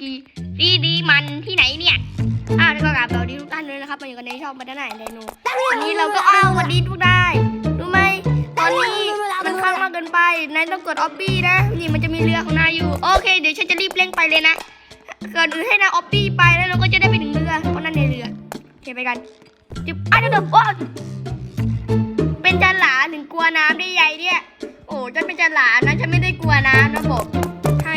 กีดีดีมันที่ไหนเนี่ยอ้าวแล้วก็กราบสวัสดีทุกท่านด้วยนะครับมาอยู่กันในช่องบัตรไหนไดโนวันนี้เราก็อ้าวสวัสดีทุกได้รู้ไหมตอนนี้มันข้างมากเกินไปนายต้องกดออฟบี้นะนี่มันจะมีเรือของนายอยู่โอเคเดี๋ยวฉันจะรีบเร่งไปเลยนะก่อนอื่นให้นายออฟบี้ไปแล้วเราก็จะได้ไปถึงเรือเพราะนั่นในเรือโอเคไปกันจิบอ้าวเดี๋ยวเดี๋ยวโอ๊ยเป็นจันหลาถึงกลัวน้ำได้ใหญ่เนี่ยโอ้ฉันเป็นจันหลานะฉันไม่ได้กลัวน้ำนะบอกให้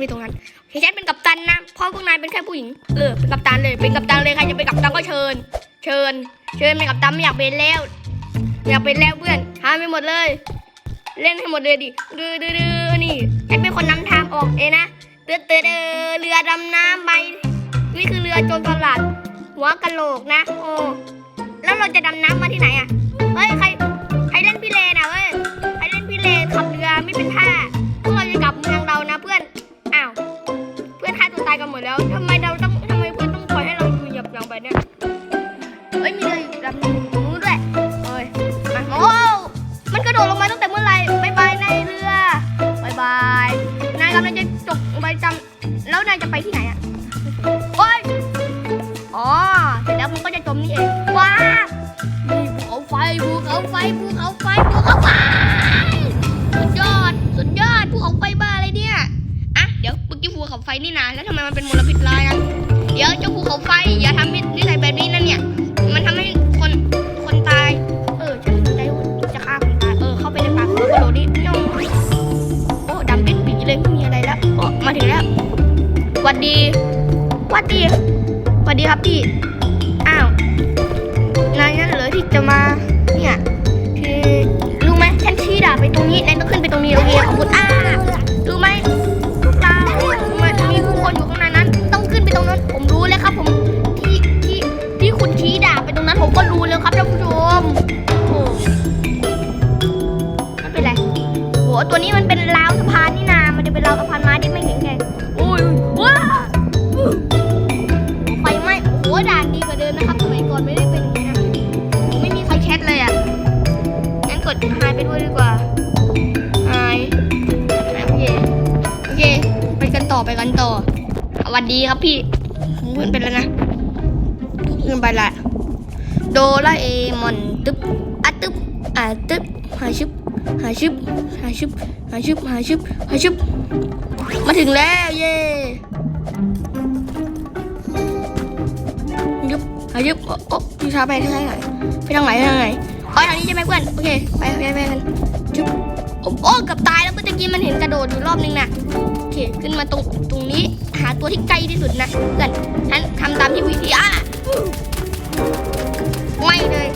ไปตรงนั้นเคฉันเป็นกัปตันนะพราะพวกนายเป็นแค่ผู้หญิงเออเป็นกัปตันเลยเป็นกัปตันเลยใครจะเป็นกัปตันก็เชิญ เชิญ เชิญเป็นกัปตันไม่อยากเป็นแล้ว อยากเป็นแล้วเพื่อนหาไปหมดเลย เล่นให้หมดเลยดิดื้อดื้อดื้อนี่ฉันเป็นคนนำทางออกเองนะเตือเตือเรือดำน้ำไปนี่คือเรือโจรสลัดหัวกะโหลกนะโอ้แล้วเราจะดำน้ำมาที่ไหนอะเฮ้ยใครใครเล่นพี่เลน่ะเว้ยใครเล่นพี่เลขับเรือไม่เป็นท่า จบใบจำแล้วนายจะไปที่ไหนอะโอ้ยอ๋อเสร็จแล้วมันก็จะจมนี่เองว้ามีภูเขาไฟภูเขาไฟภูเขาไฟภูเขาไฟสุดยอดสุดยอดภูเขาไฟบ้าอะไรเนี่ยอะเดี๋ยวเมื่อกี้ภูเขาไฟนี่นะแล้วทำไมมันเป็นมลพิษล่ะ วัดดีหวัดดีสวัสดีครับพี่ อ้าว นายนั่นเหรอที่จะมา เนี่ย คือ รู้ไหมฉันชี้ดาบไปตรงนี้ นายต้องขึ้นไปตรงนี้โอเคขอบคุณอ้า ไปด้วยดีกว่าหายโอเคโอเค ไปกันต่อไปกันต่อสวัสดีครับพี่ผมขึ้นไปแล้วนะขึ้นไปละโดราเอมอนตึ๊บอะตึ๊บอะตึ๊บหาชึบหาชึบหาชึบหาชึบหาชึบหาชึบมาถึงแล้วเย้ยุบอายุบโอ้โอ้ยูช้าไปทางไหนไปทางไหนไปทางไหน อ๋อทางนี้ใช่ไหมเพื่อน โอเค ไปไปไปกันจุ๊บโอ้โอ้เกับตายแล้วเมื่อกี้มันเห็นกระโดดอยู่รอบนึงนะโอเค ขึ้นมาตรงตรงนี้ หาตัวที่ใกล้ที่สุดนะเพื่อนฉันทำตามที่วิธีอะไม่เลย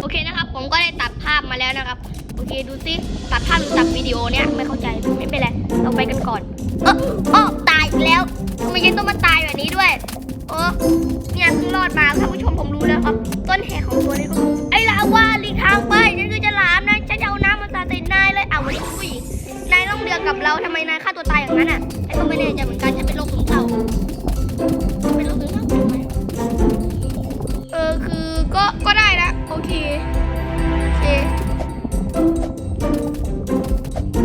โอเคนะครับ ผมก็ได้ตัดภาพมาแล้วนะครับ โอเค ดูซิ ตัดภาพหรือตัดวิดีโอเนี่ย ไม่เข้าใจ ไม่เป็นไร เราไปกันก่อน เออเออตายอีกแล้วทำไมยังต้องมาตายแบบนี้ด้วย เออเนี่ยเพิ่งรอดมาท่านผู้ชมผมรู้แล้วครับ ต้นเหตุของตัวนี้ก็คือ กับเราทำไมนายฆ่าตัวตายอย่างนั้นอะฉันก็ไม่แน่ใจเหมือนกันฉันเป็นโรคซึมเศร้าเป็นโรคซึมเศร้าทำไมเออคือก็ก็ได้นะโอเคโอเค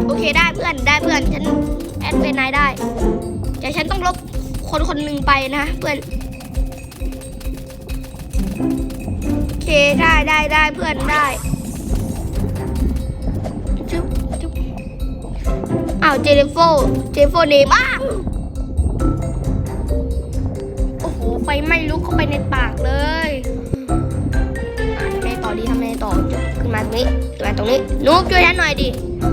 โอเคได้เพื่อนได้เพื่อนฉันแอดเป็นนายได้แต่ฉันต้องลบคนคนหนึ่งไปนะเพื่อนโอเคได้ได้ได้เพื่อนได้ อ้าวเจเนโฟเจเนโฟเนมอ้าโอ้โห ไฟไหม้ลุกเข้าไปในปากเลยอะทำไงต่อดีทำไงต่อขึ้นมาตรงนี้ขึ้นมาตรงนี้นุ๊กช่วยฉันหน่อยดิ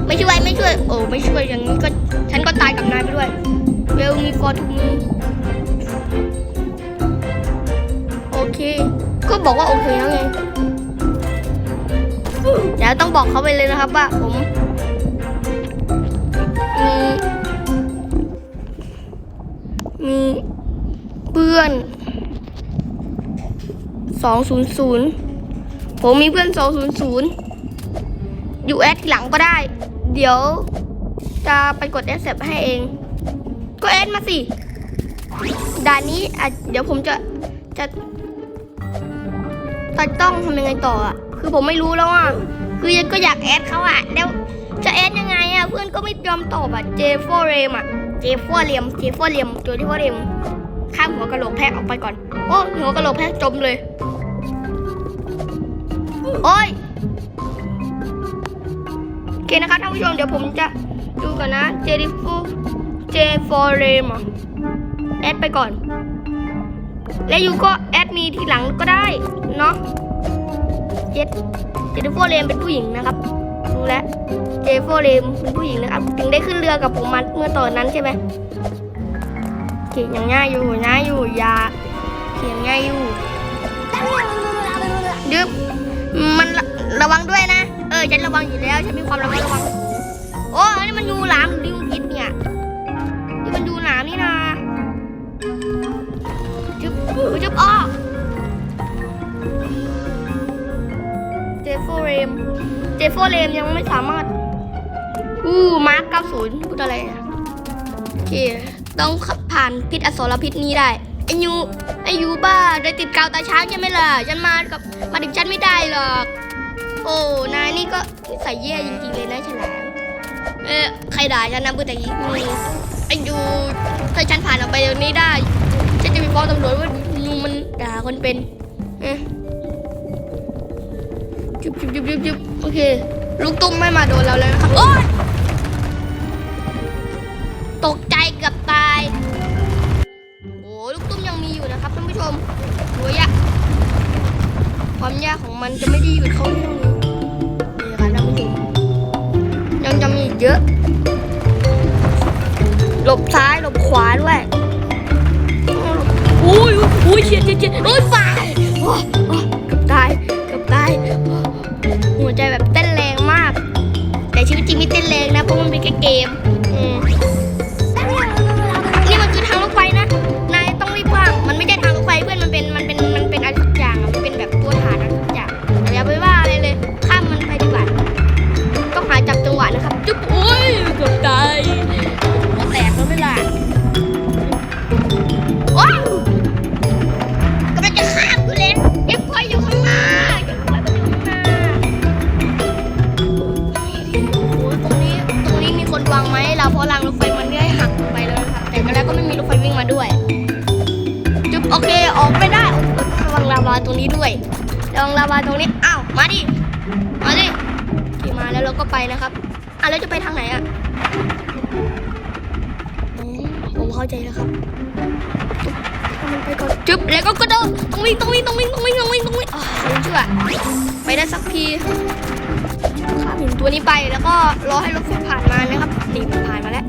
ไม่ช่วยไม่ช่วย โอ้ไม่ช่วยอย่างนี้ก็ฉันก็ตายกับนายไปด้วย เวลมีฟอร์ทูมีโอเค ก็บอกว่าโอเคแล้วไงเดี๋ยวต้องบอกเขาไปเลยนะครับว่าผม สองศูนย์ศูนย์ผมมีเพื่อน200อยู่แอดทีหลังก็ได้ เดี๋ยวจะไปกดแอดเซปให้เอง ก็แอดมาสิด่านนี้อะเดี๋ยวผมจะจะจะต้องทำยังไงต่ออะคือผมไม่รู้แล้วอะคือยังก็อยากแอดเขาอะแล้วจะแอดยังไงอะเพื่อนก็ไม่ยอมตอบอะเจฟอร์เรมอะเจฟอร์เรมเจฟอร์เรมโจที่ฟอร์เรมข้ามหัวกระโหลกแพะออกไปก่อน โอ้หัวกระโหลกแพะจมเลย โอ้ยโอเคนะครับท่านผู้ชมเดี๋ยวผมจะดูก่อนนะเจดิฟูเจฟอร์เรมแอดไปก่อน และยูก็แอดมีทีหลังก็ได้เนาะเจเจดิฟูเรมเป็นผู้หญิงนะครับรู้แล้วเจฟอร์เรมเป็นผู้หญิงนะครับถึงได้ขึ้นเรือกับผมมาเมื่อตอนนั้นใช่ไหมเขียนอย่างง่ายอยู่ง่ายอยู่ยาเขียนง่ายอยู่ดึบ มันระระวังด้วยนะ เออฉันระวังอยู่แล้วฉันมีความระมัดระวัง โอ้อันนี้มันยูหลามหรือยูพิษเนี่ยนี่มันยูหลามนี่นะจึ๊บจึ๊บอ้อเจฟโฟเรม เจฟโฟเรมยังไม่สามารถ อู้มาร์ค90พูดอะไรอะโอเค ต้องขับผ่านพิษอสรพิษนี้ได้ ไอยูไอยูบ้าได้ติดกาวตาช้างใช่ไหมล่ะฉันมากับมาถึงฉันไม่ได้หรอก โอ้นายนี่ก็นิสัยแย่จริงๆเลยนะฉลามเออใครด่าฉันนะพูดแต่กี้มไอ้ยูถ้าฉันผ่านออกไปตรงนี้ได้ฉันจะไปฟ้องตำรวจว่ามึงมันด่าคนเป็นเอะจุบจุบจุบจุบจุบโอเคลูกตุ้มไม่มาโดนเราแล้วนะครับโอ๊ย มันจะไม่ได้อยู่เท่านี้นี่ครับท่านผู้ชมยังจะมีอีกเยอะ หลบซ้ายหลบขวาด้วยอุ้ยอุ้ยเฉียดเฉียดเฉียดโอ้ยไฟโอ้เกับตายเกับตายหัวใจแบบเต้นแรงมาก แต่ชีวิตจริงไม่เต้นแรงนะเพราะมันเป็นแค่เกม แล้วนะครับแต่ก็แล้วก็ไม่มีรถไฟวิ่งมาด้วย จุ๊บโอเคออกไม่ได้ระวังลาวาตรงนี้ด้วยระวังลาวาตรงนี้อ้าวมาดิมาดิขี่มาแล้วเราก็ไปนะครับอะแล้วจะไปทางไหนอะผมเข้าใจแล้วครับไปก่อนจึ๊บแล้วก็กระโดดต้องวิ่งต้องวิ่งต้องวิ่งต้องวิ่งต้องวิ่งต้องวิ่งอ่าไม่เชื่อไปได้สักทีข้ามหินตัวนี้ไปแล้วก็รอให้รถไฟผ่านมานะครับนี่มันผ่านมาแล้ว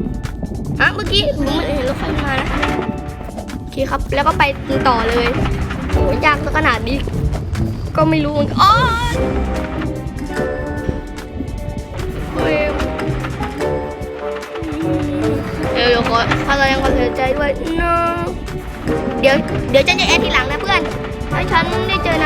อะเมื่อกี้ผมไม่เห็นรถไฟมานะโอเคครับ แล้วก็ไปต่อเลยโอ้ยยากซะขนาดนี้ ก็ไม่รู้มันอ๋อเดี๋ยวเดี๋ยวขอขอแสดงความเสียใจด้วยนะเดี๋ยวเดี๋ยวฉันจะแอดทีหลังนะเพื่อนถ้าฉันได้เจอ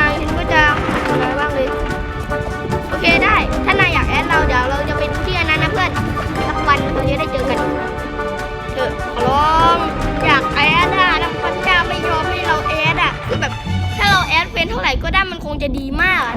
ดีมาก